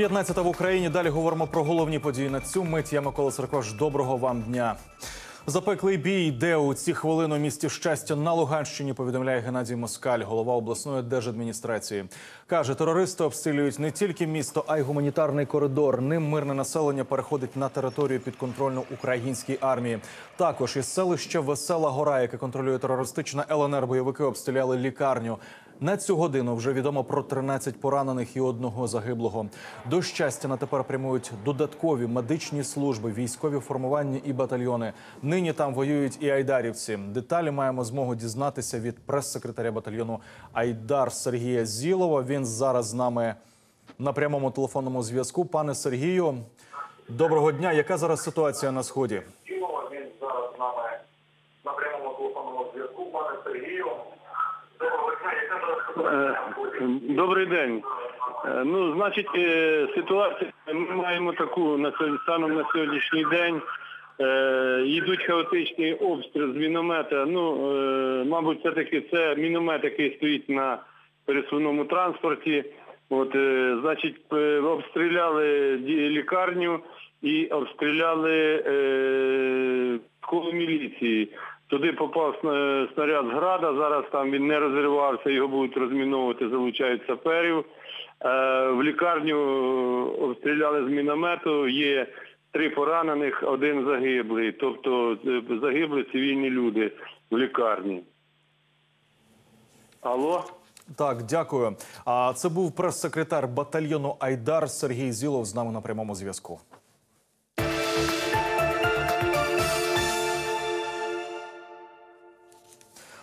15 в Україні. Далі говоримо про головні події на цю мить. Я Микола Саркош. Доброго вам дня. Запеклий бій йде у ці хвилини у місті щастя на Луганщині. Повідомляє Геннадій Москаль, голова обласної держадміністрації. каже, терористи обстрілюють не тільки місто, а й гуманітарний коридор. Ним мирне населення переходить на територію підконтрольну українській армії. Також із селища Весела Гора, яке контролює терористична ЛНР, бойовики обстріляли лікарню. На цю годину вже відомо про 13 поранених і одного загиблого. До щастя, на тепер прямують додаткові медичні служби, військові формування і батальйони. Нині там воюють і айдарівці. Деталі маємо змогу дізнатися від прес-секретаря батальйону Айдар Сергія Зілова. Він зараз з нами на прямому телефонному зв'язку. Пане Сергію, доброго дня. Яка зараз ситуація на сході? Києва. Він зараз з нами на прямому телефонному зв'язку. Пане Сергію, доброго дня. Яка зараз ситуація? Е, Добрий день. Е, Ну, значить, е, ситуація ми маємо таку станом на сьогоднішній день. Е, Йдуть хаотичні обстріли з міномета. Ну, е, мабуть, все-таки це міномет, який стоїть на пересувному транспорті. От, е, значить, е, обстріляли лікарню і обстріляли е, школу міліції. Туди попав снаряд з града, зараз там він не розривався, його будуть розміновувати, залучають саперів. Е, В лікарню обстріляли з міномету, є три поранених, один загиблий. Тобто е, загибли цивільні люди в лікарні. Алло? Так, дякую. А це був прес-секретар батальйону Айдар Сергій Зілов з нами на прямому зв'язку.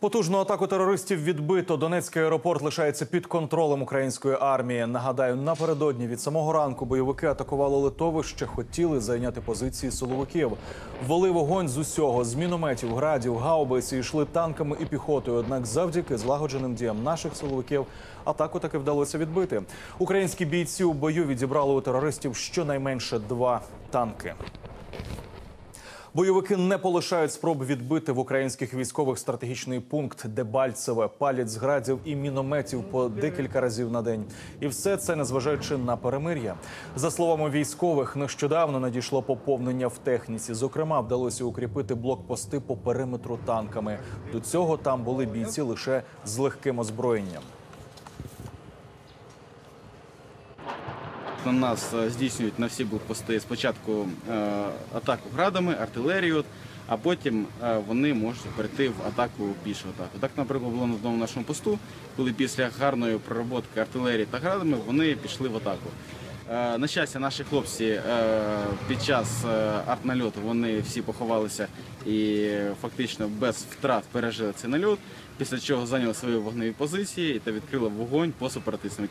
Потужну атаку терористів відбито. Донецький аеропорт лишається під контролем української армії. Нагадаю, напередодні від самого ранку бойовики атакували литовище, хотіли зайняти позиції силовиків. Вели вогонь з усього з мінометів, градів, гаубиці йшли танками і піхотою. Однак, завдяки злагодженим діям наших силовиків, атаку таки вдалося відбити. Українські бійці у бою відібрали у терористів щонайменше два танки. Бойовики не полишають спроб відбити в українських військових стратегічний пункт Дебальцеве, палять з градів і мінометів по декілька разів на день. І все це незважаючи на перемир'я. За словами військових, нещодавно надійшло поповнення в техніці. Зокрема, вдалося укріпити блокпости по периметру танками. До цього там були бійці лише з легким озброєнням. На нас е, здійснюють на всі блокпости спочатку е, атаку градами, артилерію, а потім е, вони можуть перейти в атаку пішу атаку. Так, наприклад, було на одному нашому посту, коли після гарної пророботки артилерії та градами вони пішли в атаку. На щастя, наші хлопці під час артнальоту вони всі поховалися і фактично без втрат пережили цей нальот, після чого зайняли свої вогневі позиції та відкрили вогонь по сепаратистам.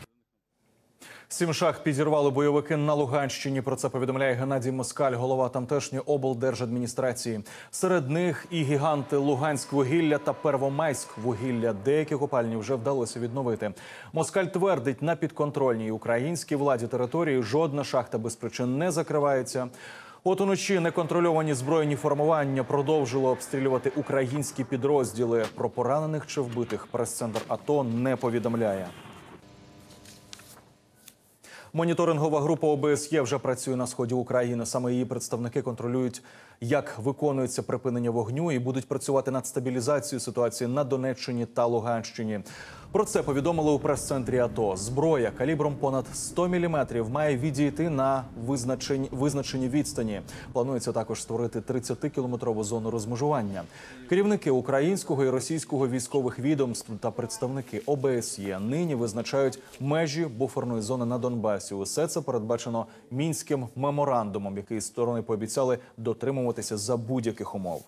Сім шах підірвали бойовики на Луганщині. Про це повідомляє Геннадій Москаль, голова тамтешньої облдержадміністрації. Серед них і гіганти Луганськ вугілля та Первомайськ вугілля. Деякі копальні вже вдалося відновити. Москаль твердить, на підконтрольній українській владі території жодна шахта без причин не закривається. От уночі неконтрольовані збройні формування продовжили обстрілювати українські підрозділи. Про поранених чи вбитих прес-центр АТО не повідомляє. Моніторингова група ОБСЄ вже працює на сході України. Саме її представники контролюють, як виконується припинення вогню, і будуть працювати над стабілізацією ситуації на Донеччині та Луганщині. Про це повідомили у прес-центрі АТО. Зброя калібром понад 100 мм має відійти на визначені, визначені відстані. Планується також створити 30-кілометрову зону розмежування. Керівники українського і російського військових відомств та представники ОБСЄ нині визначають межі буферної зони на Донбасі. Усе це передбачено мінським меморандумом, який сторони пообіцяли дотримуватися за будь-яких умов.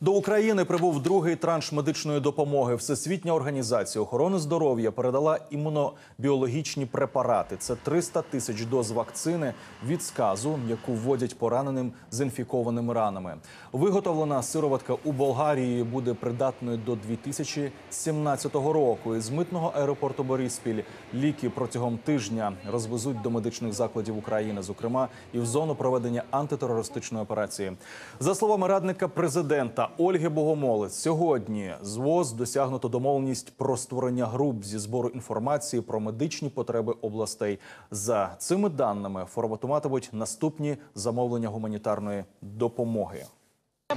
До України прибув другий транш медичної допомоги. Всесвітня організація охорони здоров'я передала імунобіологічні препарати. Це 300 тисяч доз вакцини від сказу, яку вводять пораненим з інфікованими ранами. Виготовлена сироватка у Болгарії буде придатною до 2017 року. Із митного аеропорту Бориспіль ліки протягом тижня розвезуть до медичних закладів України, зокрема і в зону проведення антитерористичної операції. За словами радника президента Ольги Богомолець сьогодні з ВОЗ досягнуто домовленість про створення груп зі збору інформації про медичні потреби областей. За цими даними форматуватимуть наступні замовлення гуманітарної допомоги.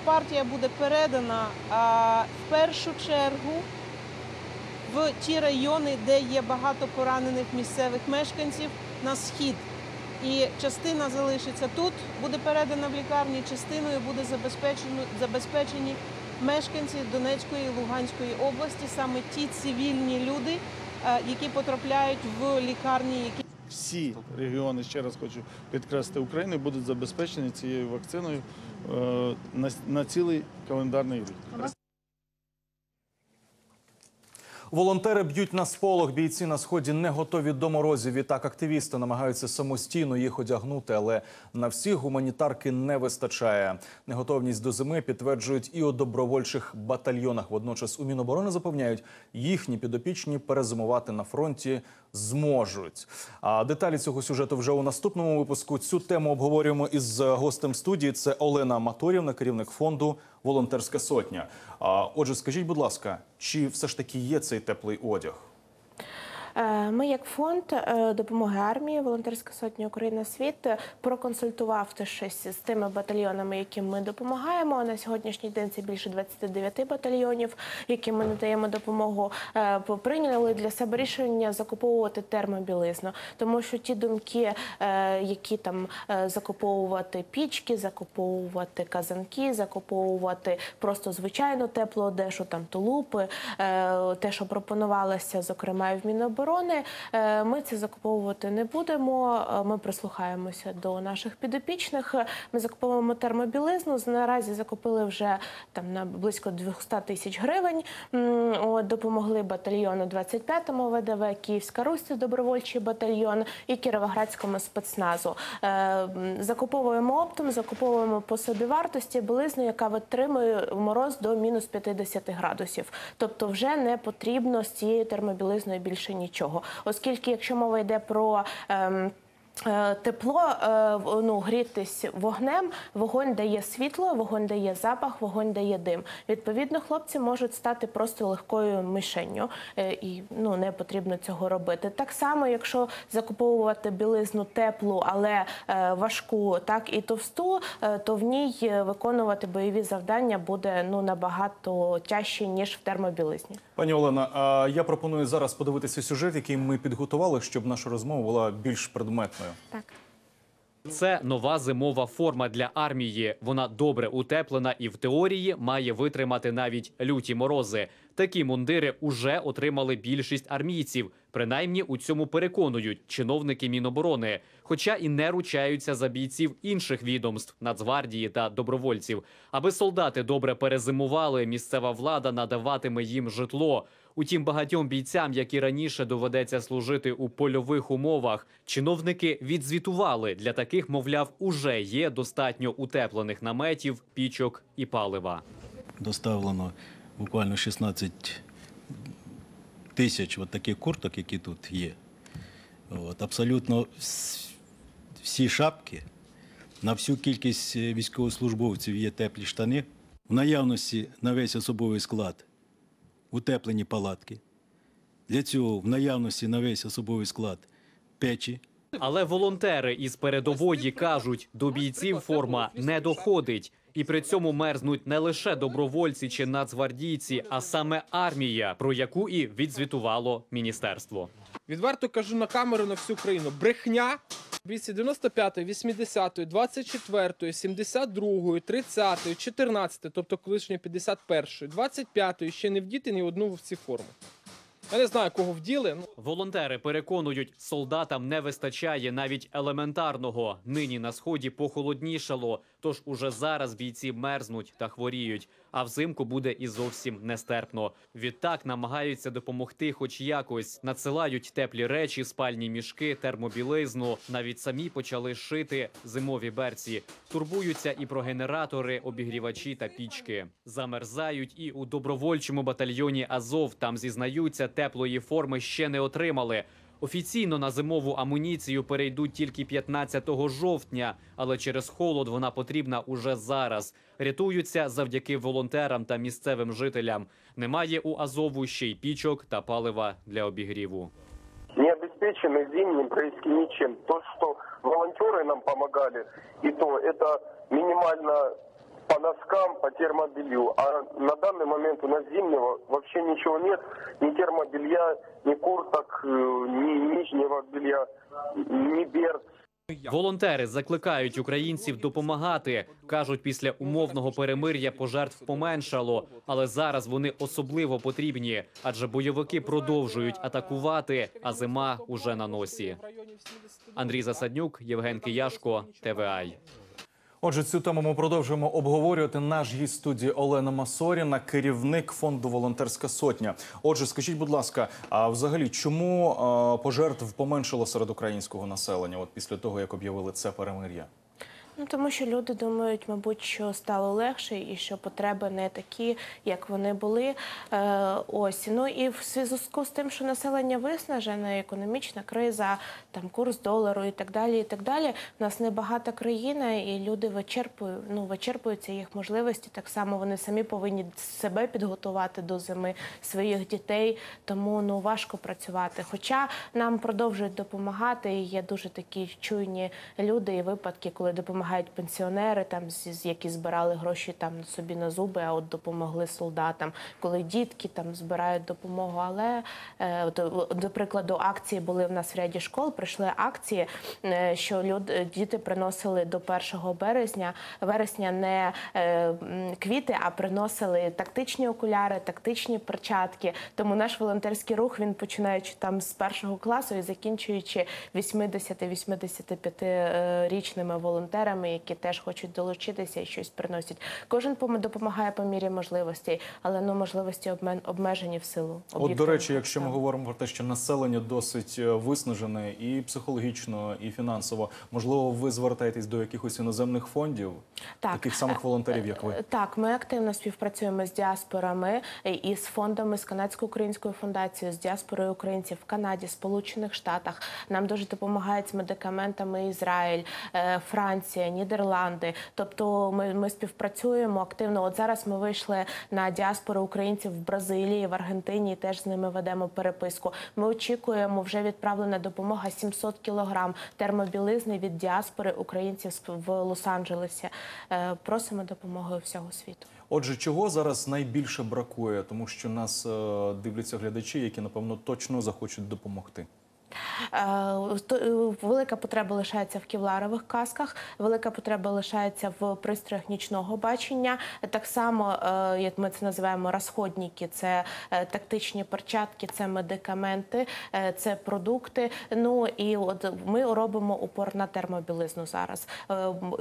Партія буде передана а, в першу чергу в ті райони, де є багато поранених місцевих мешканців на схід. І частина залишиться тут, буде передана в лікарні, частиною буде забезпечено забезпечені мешканці Донецької і Луганської області, саме ті цивільні люди, е, які потрапляють в лікарні, які всі регіони, ще раз хочу підкреслити, України будуть забезпечені цією вакциною е, на, на цілий календарний рік. Волонтери б'ють на сполох. Бійці на сході не готові до морозів. Відтак активісти намагаються самостійно їх одягнути, але на всіх гуманітарки не вистачає. Неготовність до зими підтверджують і у добровольчих батальйонах. Водночас у Міноборони запевняють, їхні підопічні перезимувати на фронті зможуть. А деталі цього сюжету вже у наступному випуску. Цю тему обговорюємо із гостем студії. Це Олена Маторівна, керівник фонду Волонтерська сотня. Отже, скажіть, будь ласка, чи все ж таки є цей теплий одяг? Е, Ми, як фонд е, допомоги армії, волонтерська сотня Україна світ е, проконсультувавшись з тими батальйонами, яким ми допомагаємо. На сьогоднішній день це більше 29 батальйонів, яким ми надаємо допомогу. Прийняли для себе рішення закуповувати термобілизну, тому що ті думки, які там закуповувати пічки, закуповувати казанки, закуповувати просто звичайну теплу одежу, там тулупи, те, що пропонувалося, зокрема і в Міноборони, е, ми це закуповувати не будемо. Е, Ми прислухаємося до наших підопічних. Ми закуповуємо термобілизну. Наразі закупили вже там на близько 200 тисяч гривень. Допомогли батальйону 25-му ВДВ, Київська Русь, добровольчий батальйон і Кіровоградському спецназу. Е, Закуповуємо оптом, закуповуємо по собівартості білизну, яка витримує мороз до мінус 50 градусів. Тобто вже не потрібно з цією термобілизною більше нічого. Оскільки, якщо мова йде про ем, Тепло е, ну, грітись вогнем, вогонь дає світло, вогонь дає запах, вогонь дає дим. Відповідно, хлопці можуть стати просто легкою мишенню, е, і ну не потрібно цього робити. Так само, якщо закуповувати білизну теплу, але е, важку, так і товсту, е, то в ній е, виконувати бойові завдання буде ну набагато тяжче ніж в термобілизні. Пані Олена, я пропоную зараз подивитися сюжет, який ми підготували, щоб наша розмова була більш предметною. Так. Це нова зимова форма для армії. Вона добре утеплена і в теорії має витримати навіть люті морози. Такі мундири уже отримали більшість армійців. Принаймні у цьому переконують чиновники Міноборони, хоча і не ручаються за бійців інших відомств Нацгвардії та добровольців. Аби солдати добре перезимували, місцева влада надаватиме їм житло. Утім, багатьом бійцям, які раніше доведеться служити у польових умовах, чиновники відзвітували для таких, мовляв, уже є достатньо утеплених наметів, пічок і палива. доставлено буквально 16 тисяч таких курток, які тут є. Абсолютно всі шапки, на всю кількість е, військовослужбовців є теплі штани. В наявності на весь особовий склад утеплені палатки. Для цього в наявності на весь особовий склад печі, Але волонтери із передової кажуть, до бійців форма не доходить. І при цьому мерзнуть не лише добровольці чи нацгвардійці, а саме армія, про яку і відзвітувало міністерство. Відверто кажу на камеру на всю країну. Брехня. Бійці 95-ї, 80-ї, 24-ї, 72-ї, 30-ї, 14-ї, тобто колишньої 51-ї, 25-ї ще не вдіти ні одну в ці форми. Я не знаю, кого вділи. ну, Волонтери переконують, солдатам не вистачає навіть елементарного. Нині на сході похолоднішало, тож уже зараз бійці мерзнуть та хворіють. А взимку буде і зовсім нестерпно. Відтак намагаються допомогти, хоч якось надсилають теплі речі, спальні мішки, термобілизну. Навіть самі почали шити зимові берці. Турбуються і про генератори, обігрівачі та пічки. Замерзають і у добровольчому батальйоні Азов. Там зізнаються, теплої форми ще не отримали. Офіційно на зимову амуніцію перейдуть тільки 15 жовтня, але через холод вона потрібна уже зараз. Рятуються завдяки волонтерам та місцевим жителям. Немає у Азову ще й пічок та палива для обігріву. не обеспечены зимним происки ничем. То, что волонтеры нам помогали, и то это минимально по носкам, по термобелью. А на данный момент у нас зимнего вообще ничего нет. Ни термобелья, ни курток, э, ни нижнего белья, ни берц. Волонтери закликають українців допомагати. кажуть, після умовного перемир'я пожертв поменшало, але зараз вони особливо потрібні, адже бойовики продовжують атакувати, а зима уже на носі. Андрій Засаднюк, Євген Кияшко, ТВАЙ. Отже, цю тему ми продовжуємо обговорювати. Наш гість студії Олена Масоріна, керівник фонду Волонтерська сотня. Отже, скажіть, будь ласка, а взагалі чому пожертв поменшало серед українського населення? От після того як об'явили це перемир'я? Ну тому що люди думають, мабуть, що стало легше і що потреби не такі, як вони були. Е, ось ну і в зв'язку з тим, що населення виснажене, економічна криза, там курс долару і так далі. І так далі. У нас небагата країна, і люди вичерпують, ну вичерпуються їх можливості. Так само вони самі повинні себе підготувати до зими своїх дітей. Тому ну важко працювати. Хоча нам продовжують допомагати. І є дуже такі чуйні люди і випадки, коли допомагають пенсіонери, там які збирали гроші там собі на зуби, а от допомогли солдатам, коли дітки там збирають допомогу. Але е, до прикладу, акції були в нас в ряді школ. Прийшли акції, е, що люд, діти приносили до 1 березня. Вересня не е, квіти, а приносили тактичні окуляри, тактичні перчатки. Тому наш волонтерський рух він починаючи там з першого класу і закінчуючи 80-85 е, річними волонтерами, які теж хочуть долучитися і щось приносять. Кожен пом- допомагає по мірі можливостей, але ну можливості обмен- обмежені в силу. От до речі, якщо ми говоримо про те, що населення досить е, виснажене і психологічно, і фінансово, можливо, ви звертаєтесь до якихось іноземних фондів, Так. таких самих волонтерів, як ви. Так, ми активно співпрацюємо з діаспорами і з фондами з канадсько-українською фундацією, з діаспорою українців в Канаді, Сполучених Штатах. Нам дуже допомагають з медикаментами Ізраїль, е, Франція, Нідерланди. Тобто ми, ми співпрацюємо активно. От зараз ми вийшли на діаспору українців в Бразилії, в Аргентині. і Теж з ними ведемо переписку. Ми очікуємо вже відправлена допомога 700 кілограм термобілизни від діаспори українців в Лос-Анджелесі. Е, Просимо допомоги всього світу. Отже, чого зараз найбільше бракує, тому що нас е, дивляться глядачі, які напевно точно захочуть допомогти. Е, е, Велика потреба лишається в кевларових касках, велика потреба лишається в пристроях нічного бачення. Так само, е, як ми це називаємо, розходники, це тактичні перчатки, це медикаменти, це продукти. Ну і от ми робимо упор на термобілизну зараз.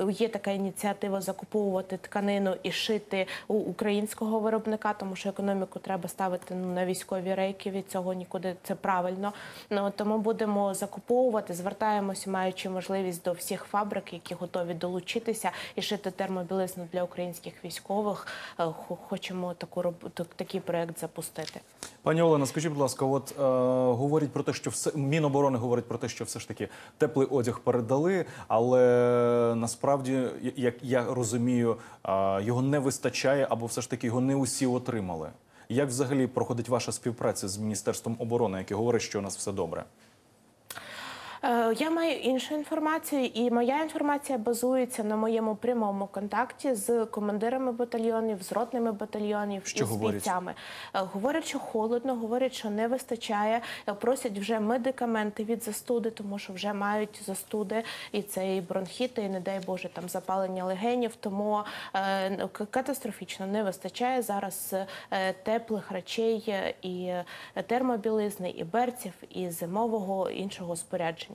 Є така ініціатива закуповувати тканину і шити у українського виробника, тому що економіку треба ставити ну, на військові рейки. Від цього нікуди це правильно. Ну тому будемо закуповувати, звертаємося, маючи можливість до всіх фабрик, які готові долучитися і шити термобілизну для українських військових. Е, Хочемо таку такий проект запустити. Пані Олена, скажіть, будь ласка, от е, говорять про те, що все Міноборони говорить про те, що все ж таки теплий одяг передали, але насправді, як я розумію, е, його не вистачає, або все ж таки його не усі отримали. Як взагалі проходить ваша співпраця з міністерством оборони, яке говорить, що у нас все добре? Е, Я маю іншу інформацію, і моя інформація базується на моєму прямому контакті з командирами батальйонів, з ротними батальйонів Що і з говорять? бійцями. Е, Говорять, що холодно, говорять, що не вистачає. Е, Просять вже медикаменти від застуди, тому що вже мають застуди, і це і бронхіти, і не дай Боже, там запалення легенів. Тому е, ну, катастрофічно не вистачає зараз теплих речей і термобілизни, і берців, і зимового іншого спорядження.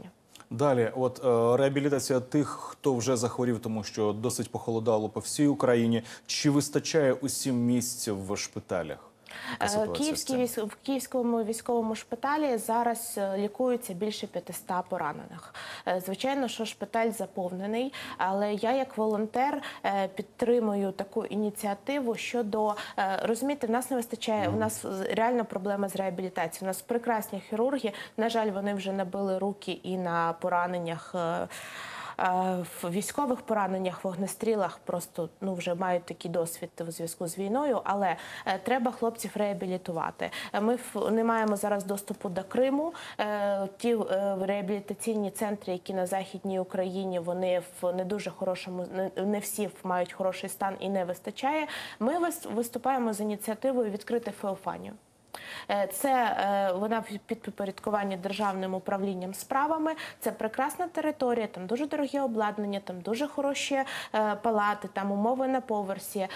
Далі, от е, реабілітація тих, хто вже захворів, тому що досить похолодало по всій Україні. Чи вистачає усім місць в шпиталях? Е, Київський військ... в Київському військовому шпиталі зараз е, лікується більше 500 поранених. Е, Звичайно, що шпиталь заповнений, але я як волонтер підтримую таку ініціативу щодо розумієте, в нас не вистачає. У нас реальна проблема з реабілітацією. У нас прекрасні хірурги. На жаль, вони вже набили руки і на пораненнях. В військових пораненнях, вогнестрілах просто ну вже мають такий досвід у зв'язку з війною, але е, треба хлопців реабілітувати. Е, Ми не маємо зараз доступу до Криму. Е, Ті реабілітаційні центри, які на західній Україні, вони в не дуже хорошому, не- всі мають хороший стан і не вистачає. Ми вис- виступаємо з ініціативою відкрити Феофанію. Е, Це е, вона в- під підпорядкування державним управлінням справами. Це прекрасна територія, там дуже дорогі обладнання, там дуже хороші е, палати, там умови на поверсі.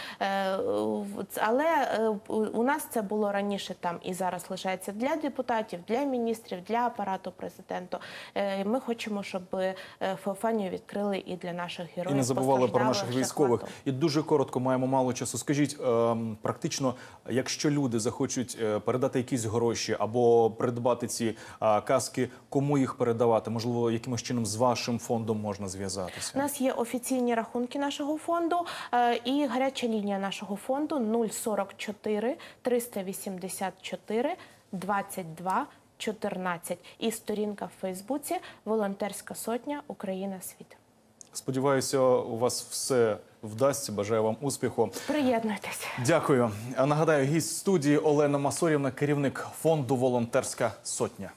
Але у- нас це було раніше там і зараз лишається для депутатів, для міністрів, для апарату президента. Ми хочемо, щоб Феофанію відкрили і для наших героїв. І не забували про наших військових. І дуже коротко маємо мало часу. Скажіть, ем, практично, якщо люди захочуть передати якісь гроші або придбати ці а, каски, кому їх передавати? Можливо, якимось чином з вашим фондом можна зв'язатися. У нас є офіційні рахунки нашого фонду е, і гаряча лінія нашого фонду 044 384 22 14 і сторінка в Фейсбуці Волонтерська сотня Україна світ. Сподіваюся, у вас все вдасться. Бажаю вам успіху. Приєднуйтесь. Дякую. А Нагадаю, гість студії Олена Масорівна, керівник фонду Волонтерська сотня.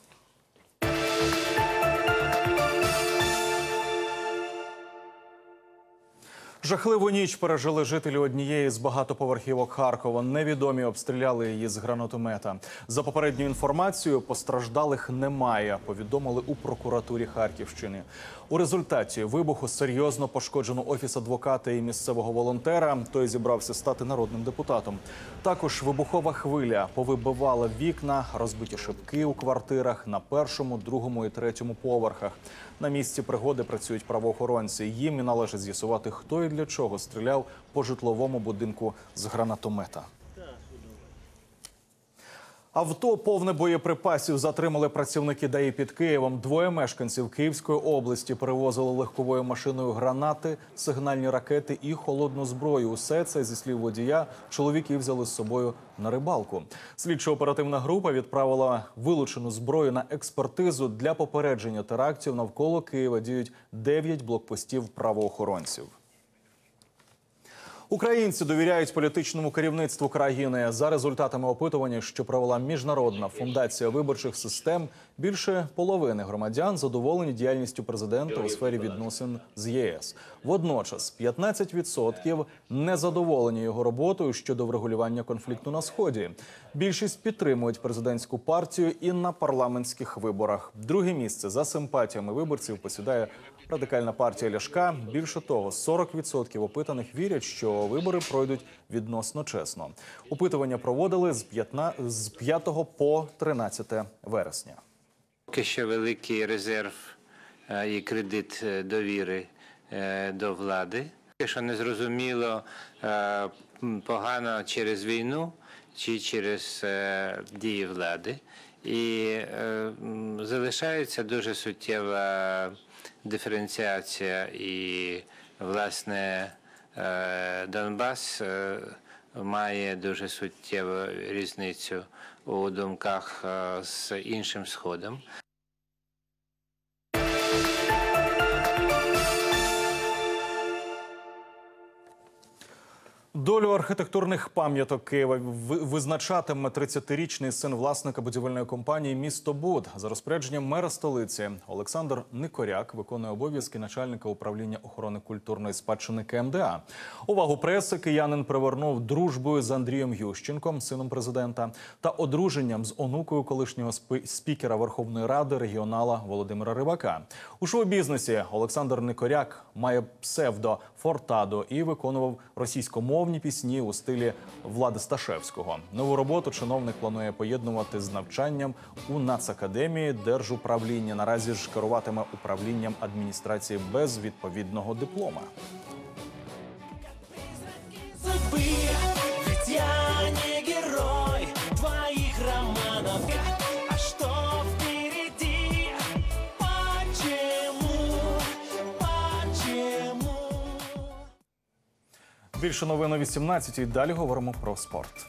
Жахливу ніч пережили жителі однієї з багатоповерхівок Харкова. Невідомі обстріляли її з гранатомета. За попередньою інформацією, постраждалих немає. Повідомили у прокуратурі Харківщини. У результаті вибуху серйозно пошкоджено офіс адвоката і місцевого волонтера. Той зібрався стати народним депутатом. Також вибухова хвиля повибивала вікна, розбиті шибки у квартирах на першому, другому і третьому поверхах. На місці пригоди працюють правоохоронці. Їм і належить з'ясувати, хто і для чого стріляв по житловому будинку з гранатомета. Авто повне боєприпасів затримали працівники ДАІ під Києвом. Двоє мешканців Київської області перевозили легковою машиною гранати, сигнальні ракети і холодну зброю. Усе це зі слів водія чоловіки взяли з собою на рибалку. Слідчо-оперативна група відправила вилучену зброю на експертизу для попередження терактів. Навколо Києва діють 9 блокпостів правоохоронців. Українці довіряють політичному керівництву країни. За результатами опитування, що провела міжнародна фундація виборчих систем, більше половини громадян задоволені діяльністю президента у сфері відносин з ЄС. Водночас 15% незадоволені його роботою щодо врегулювання конфлікту на сході. Більшість підтримують президентську партію і на парламентських виборах. Друге місце за симпатіями виборців посідає радикальна партія Ляшка. Більше того, 40% опитаних вірять, що вибори пройдуть відносно чесно. Опитування проводили з 15 з 5 по 13 вересня. Поки що великий резерв е, і кредит е, довіри е, до влади. Поки що не зрозуміло погано через війну чи через дії влади. І залишається дуже суттєва диференціація і, власне, е, Донбас е, має дуже суттєву різницю у думках е, з іншим сходом. Долю архітектурних пам'яток Києва ви- визначатиме 30-річний син власника будівельної компанії Місто Буд за розпорядженням мера столиці Олександр Никоряк виконує обов'язки начальника управління охорони культурної спадщини КМДА. Увагу преси киянин привернув дружбою з Андрієм Ющенком, сином президента, та одруженням з онукою колишнього спі- спікера Верховної Ради регіонала Володимира Рибака. У шоу-бізнесі Олександр Никоряк має псевдо Фортадо і виконував російськомовні пісні у стилі Влади Сташевського. Нову роботу чиновник планує поєднувати з навчанням у Нацакадемії держуправління. Наразі ж керуватиме управлінням адміністрації без відповідного диплома. Більше новин о 18 і Далі говоримо про спорт.